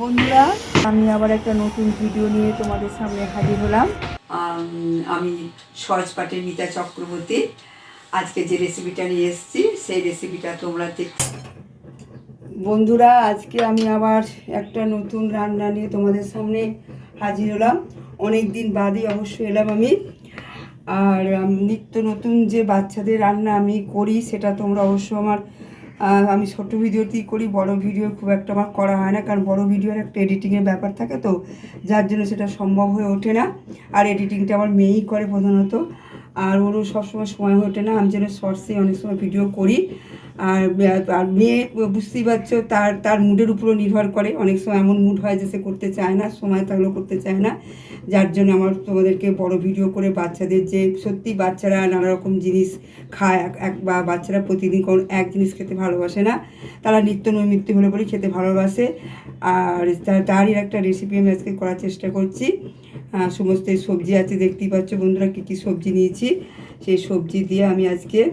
বন্ধুরা আমি আবার একটা নতুন ভিডিও নিয়ে তোমাদের সামনে হাজির হলাম। আম, আমি সহজপাঠের মিতা চক্রবর্তী। আজকে যে রেসিপিটা নিয়ে এসেছি সেই রেসিপিটা তোমরা দেখ বন্ধুরা আজকে আমি আবার একটা নতুন রান্না নিয়ে তোমাদের সামনে হাজির হলাম। অনেক দিন বাদে অবশ্য এলাম আমি। আর নিত্য নতুন যে বাচ্চাদের রান্না আমি করি সেটা তোমরা অবশ্য আমার আমি ছোট ভিডিওতেই করি, বড় ভিডিও খুব একটা আমার করা হয় না, কারণ বড় ভিডিওর একটা এডিটিংয়ের ব্যাপার থাকে তো, যার জন্য সেটা সম্ভব হয়ে ওঠে না। আর এডিটিংটা আমার মেয়েই করে প্রধানত। আর ওরও সবসময় সময় হয়ে ওঠে না, আমি যেন শর্টসেই অনেক সময় ভিডিও করি। আর আর মেয়ে বুঝতেই পারছ, তার তার মুডের উপরও নির্ভর করে। অনেক সময় এমন মুড হয় যে সে করতে চায় না, সময় থাকলেও করতে চায় না। যার জন্য আমার তোমাদেরকে বড় ভিডিও করে বাচ্চাদের যে সত্যি বাচ্চারা নানা রকম জিনিস খায়, এক- বা বাচ্চারা প্রতিদিন কোন এক জিনিস খেতে ভালোবাসে না, তারা নিত্য নৈমিত্য হলে পরেই খেতে ভালোবাসে। আর তারই একটা রেসিপি আমি আজকে করার চেষ্টা করছি। সমস্ত সবজি আছে, দেখতেই পাচ্ছ বন্ধুরা, কী কী সবজি নিয়েছি। সেই সবজি দিয়ে আমি আজকে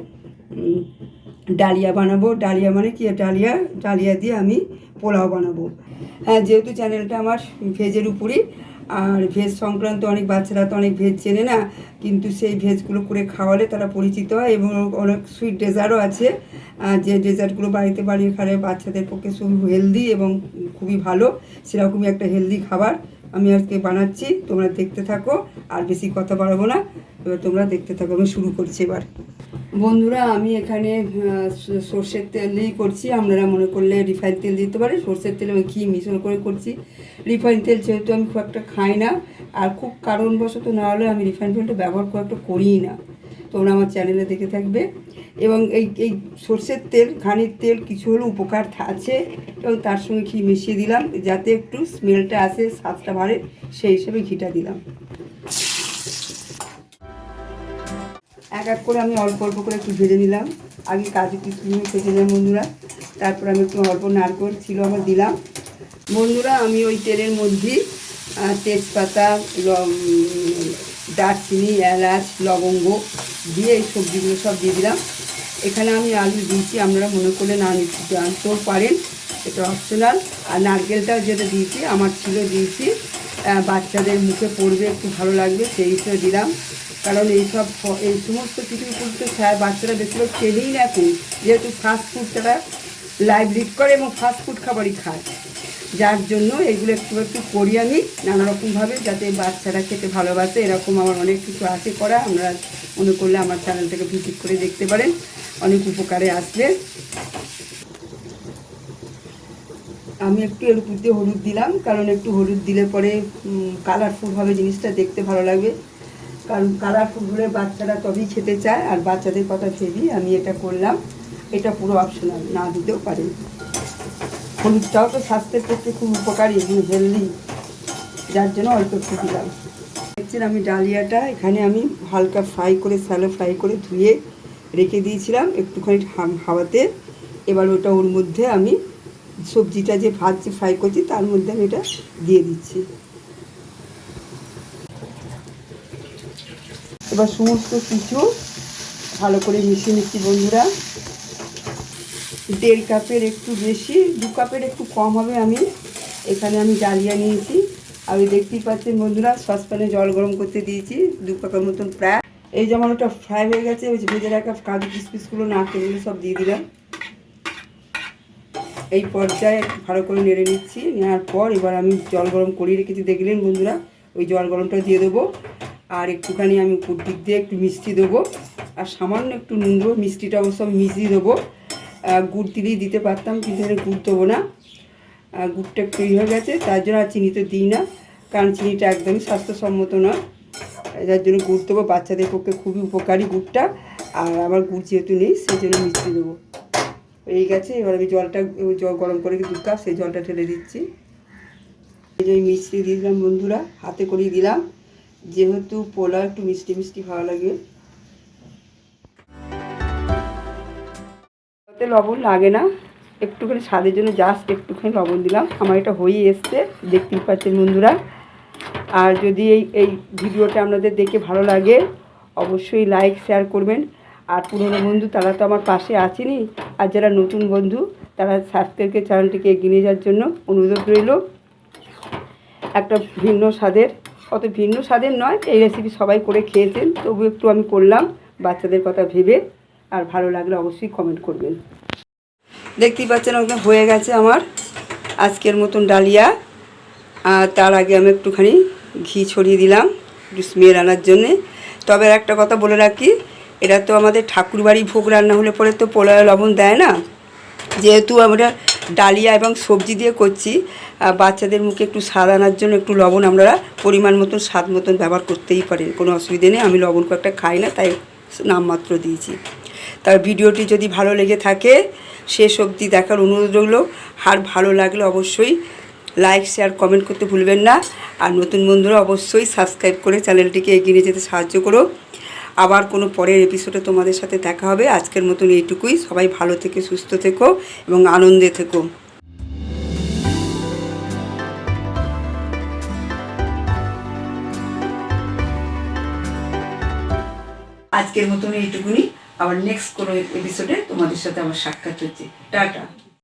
ডালিয়া বানাবো। ডালিয়া মানে কি? ডালিয়া ডালিয়া দিয়ে আমি পোলাও বানাবো। হ্যাঁ যেহেতু চ্যানেলটা আমার ভেজের উপরই, আর ভেজ সংক্রান্ত অনেক বাচ্চারা তো অনেক ভেজ চেনে না, কিন্তু সেই ভেজগুলো করে খাওয়ালে তারা পরিচিত হয় এবং অনেক সুইট ডেজার্টও আছে। যে ডেজার্টগুলো বাড়িতে বানিয়ে খালে বাচ্চাদের পক্ষে খুব হেলদি এবং খুবই ভালো, সেরকমই একটা হেলদি খাবার আমি আজকে বানাচ্ছি। তোমরা দেখতে থাকো, আর বেশি কথা বাড়াবো না। এবার তোমরা দেখতে থাকো। আমি শুরু করছি এবার। বন্ধুরা, আমি এখানে সর্ষের তেল দিয়েই করছি। আপনারা মনে করলে রিফাইন তেল দিতে পারে সর্ষের তেল আমি ঘি মিশ্রণ করে করছি। রিফাইন তেল যেহেতু আমি খুব একটা খাই না, আর খুব কারণবশত না হলে আমি রিফাইন তেলটা ব্যবহার খুব একটা করিই না। তোমরা আমার চ্যানেলে দেখে থাকবে। এবং এই এই সর্ষের তেল, ঘানির তেল কিছু হলেও উপকার আছে। এবং তার সঙ্গে ঘি মিশিয়ে দিলাম। যাতে একটু স্মেলটা আসে, স্বাদটা বাড়ে, সেই হিসেবে ঘিটা দিলাম। এক এক করে আমি অল্প অল্প করে একটু ভেজে নিলাম। আগে কাজু কিশমিশ ভেজে নিলাম বন্ধুরা তারপর আমি একটু অল্প নারকেল ছিল আমার দিলাম। বন্ধুরা আমি ওই তেলের মধ্যে তেজপাতা দারচিনি, এলাচ, লবঙ্গ দিয়ে এই সবজিগুলো সব দিয়ে দিলাম। এখানে আমি আলু দিয়েছি, আপনারা মনে করলে না নিতে জানতেও পারেন, এটা অপশনাল। আর নারকেলটাও যেটা দিয়েছি, আমার ছিল দিয়েছি বাচ্চাদের মুখে পড়বে, একটু ভালো লাগবে, সেই হিসেবে দিলাম। কারণ এইসব এই সমস্ত কিছু করতে চায় বাচ্চারা বেশিরভাগ চেনেই না এখন। যেহেতু ফাস্ট ফুড তারা লাইভ লিড করে এবং ফাস্ট ফুড খাবারই খায়। যার জন্য এগুলো একটু একটু করি আমি নানারকমভাবে যাতে বাচ্চারা খেতে ভালোবাসে। এরকম আমার অনেক কিছু আছে করা। আমরা মনে করলে আমার চ্যানেলটাকে ভিজিট করে দেখতে পারেন। অনেক উপকারে আসবে। আমি একটু এর উপর দিয়ে হলুদ দিলাম, কারণ একটু হলুদ দিলে পরে কালারফুল হবে জিনিসটা দেখতে ভালো লাগবে। কারণ কালারফুল হলে বাচ্চারা তবেই খেতে চায়, আর বাচ্চাদের কথা ভেবেই আমি এটা করলাম। এটা পুরো অপশনাল না দিতেও পারেন হলুদটাও তো স্বাস্থ্যের পক্ষে খুব উপকারী হেলদি যার জন্য অল্প একটু দিলাম। দেখছেন আমি ডালিয়াটা, এখানে আমি হালকা ফ্রাই করে স্যালো ফ্রাই করে ধুয়ে রেখে দিয়েছিলাম একটুখানি হাওয়াতে। এবার ওটা ওর মধ্যে আমি সবজিটা যে ভাজছি ফ্রাই করছি, তার মধ্যে আমি এটা দিয়ে দিচ্ছি। এবার সমস্ত কিছু ভালো করে মিশিয়ে নিচ্ছি বন্ধুরা। দেড় কাপের একটু বেশি, দু কাপের একটু কম হবে আমি। এখানে আমি ডালিয়া নিয়েছি। আমি দেখতেই পাচ্ছেন বন্ধুরা, সসপ্যানে জল গরম করতে দিয়েছি, দু কাপের মতন প্রায়। এই যেমন ওটা ফ্রাই হয়ে গেছে ওই ভেজে রাখা কাজু কিসমিসগুলো নারকেলগুলো সব দিয়ে দিলাম। এই পর্যায়ে ভালো করে নেড়ে নিচ্ছি। নেওয়ার পর এবার আমি জল গরম করিয়ে রেখেছি। দেখলেন বন্ধুরা, ওই জল গরমটা দিয়ে দেবো। আর একটুখানি আমি উপর দিক দিয়ে একটু মিষ্টি দেবো। আর সামান্য একটু নুন দেবো মিষ্টিটা অবশ্য মিশিয়ে দেবো। গুড় দিলেই দিতে পারতাম, কিন্তু এখানে গুড় দেবো না। গুড়টা একটু হয়ে গেছে, তার জন্য আর চিনি তো দিই না, কারণ চিনিটা একদমই স্বাস্থ্যসম্মত নয়। যার জন্য গুড় দেবো, বাচ্চাদের পক্ষে খুবই উপকারী গুড়টা। আর আমার গুড় যেহেতু নেই, সেই জন্য মিষ্টি দেবো। এই গেছে, এবার আমি জলটা জল গরম করে দু কাপ, সেই জলটা ঢেলে দিচ্ছি। এই যে মিষ্টি দিয়ে দিলাম বন্ধুরা, হাতে করেই দিলাম। যেহেতু পোলা একটু মিষ্টি মিষ্টি ভালো লাগে। লবণ লাগে না। একটুখানি স্বাদের জন্য জাস্ট একটুখানি লবণ দিলাম। আমার এটা হয়ে এসছে, দেখতেই পাচ্ছেন বন্ধুরা। আর যদি এই এই ভিডিওটা আপনাদের দেখে ভালো লাগে, অবশ্যই লাইক শেয়ার করবেন। আর পুরনো বন্ধু, তারা তো আমার পাশে আছেনই আর যারা নতুন বন্ধু, তারা সাবস্ক্রাইবকে চ্যানেলটিকে এগিয়ে নিয়ে যাওয়ার জন্য অনুরোধ রইল। একটা ভিন্ন স্বাদের অত ভিন্ন স্বাদের নয়, এই রেসিপি সবাই করে খেয়েছেন, তবু একটু আমি করলাম, বাচ্চাদের কথা ভেবে, আর ভালো লাগলে অবশ্যই কমেন্ট করবেন। দেখতেই পাচ্ছেন একদম হয়ে গেছে আমার আজকের মতন ডালিয়া, আর তার আগে আমি একটুখানি ঘি ছড়িয়ে দিলাম, একটু স্মেল আনার জন্যে। তবে একটা কথা বলে রাখি, এটা তো আমাদের ঠাকুরবাড়ি ভোগ রান্না হলে পরে তো পোলায় লবণ দেয় না। যেহেতু আমরা ডালিয়া এবং সবজি দিয়ে করছি। বাচ্চাদের মুখে একটু স্বাদ আনার জন্য একটু লবণ আমরা পরিমাণ মতন, স্বাদ মতন ব্যবহার করতেই পারেন কোনো অসুবিধে নেই, আমি লবণ কয়েকটা খাই না, তাই নামমাত্র দিয়েছি। তার ভিডিওটি যদি ভালো লেগে থাকে, শেষ অবধি দেখার অনুরোধ রইল। আর ভালো লাগলে অবশ্যই লাইক, শেয়ার, কমেন্ট করতে ভুলবেন না। আর নতুন বন্ধুরা অবশ্যই সাবস্ক্রাইব করে চ্যানেলটিকে এগিয়ে নিয়ে যেতে সাহায্য করো। আবার কোনো পরের এপিসোডে তোমাদের সাথে দেখা হবে। আজকের মতন এইটুকুই। সবাই ভালো থেকে, সুস্থ থেকো এবং আনন্দে থেকো। আজকের মতন এইটুকুনি। আবার নেক্সট কোনো এপিসোডে তোমাদের সাথে আমার সাক্ষাৎ হচ্ছে। টাটা।